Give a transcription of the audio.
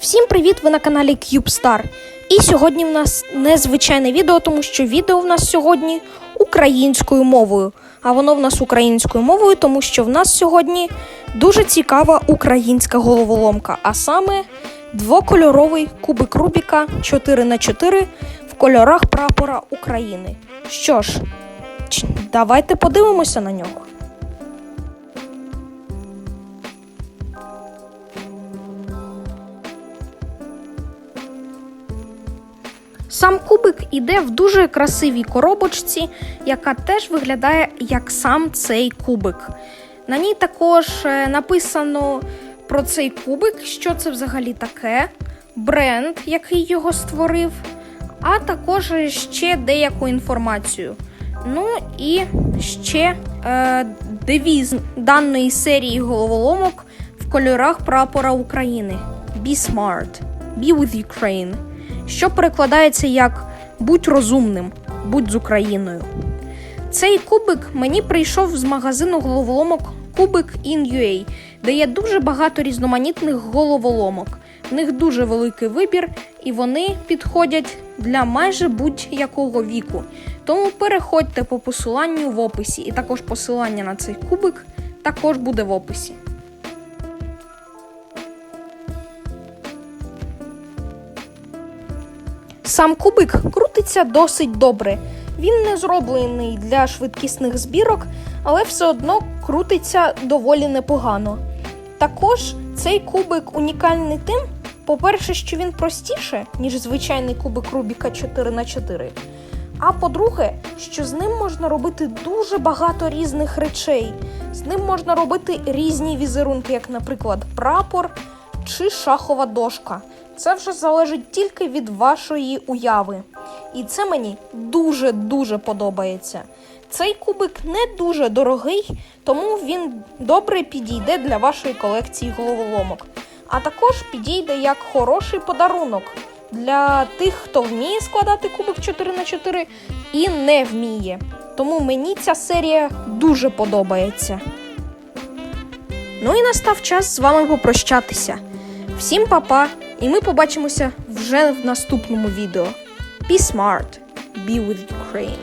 Всім привіт! Ви на каналі CubeStar. І сьогодні в нас незвичайне відео, тому що відео в нас сьогодні українською мовою. А воно в нас українською мовою, тому що в нас сьогодні дуже цікава українська головоломка, а саме двокольоровий кубик Рубіка 4х4 в кольорах прапора України. Що ж, давайте подивимося на нього. Сам кубик іде в дуже красивій коробочці, яка теж виглядає як сам цей кубик. На ній також е, написано про цей кубик, що це взагалі таке, бренд, який його створив, а також ще деяку інформацію. Ну і ще е, девіз даної серії головоломок в кольорах прапора України. Be smart, be with Ukraine що перекладається як будь розумним, будь з Україною. Цей кубик мені прийшов з магазину головоломок Кубик In.ua, де є дуже багато різноманітних головоломок. В них дуже великий вибір, і вони підходять для майже будь-якого віку. Тому переходьте по посиланню в описі, і також посилання на цей кубик також буде в описі. Сам кубик крутиться досить добре. Він не зроблений для швидкісних збірок, але все одно крутиться доволі непогано. Також цей кубик унікальний тим, по-перше, що він простіше, ніж звичайний кубик Рубіка 4х4. А по-друге, що з ним можна робити дуже багато різних речей. З ним можна робити різні візерунки, як, наприклад, прапор чи шахова дошка. Це вже залежить тільки від вашої уяви. І це мені дуже-дуже подобається. Цей кубик не дуже дорогий, тому він добре підійде для вашої колекції головоломок. А також підійде як хороший подарунок для тих, хто вміє складати кубик 4х4 і не вміє. Тому мені ця серія дуже подобається. Ну і настав час з вами попрощатися. Всім па-па, і ми побачимося вже в наступному відео. Be smart, be with Ukraine.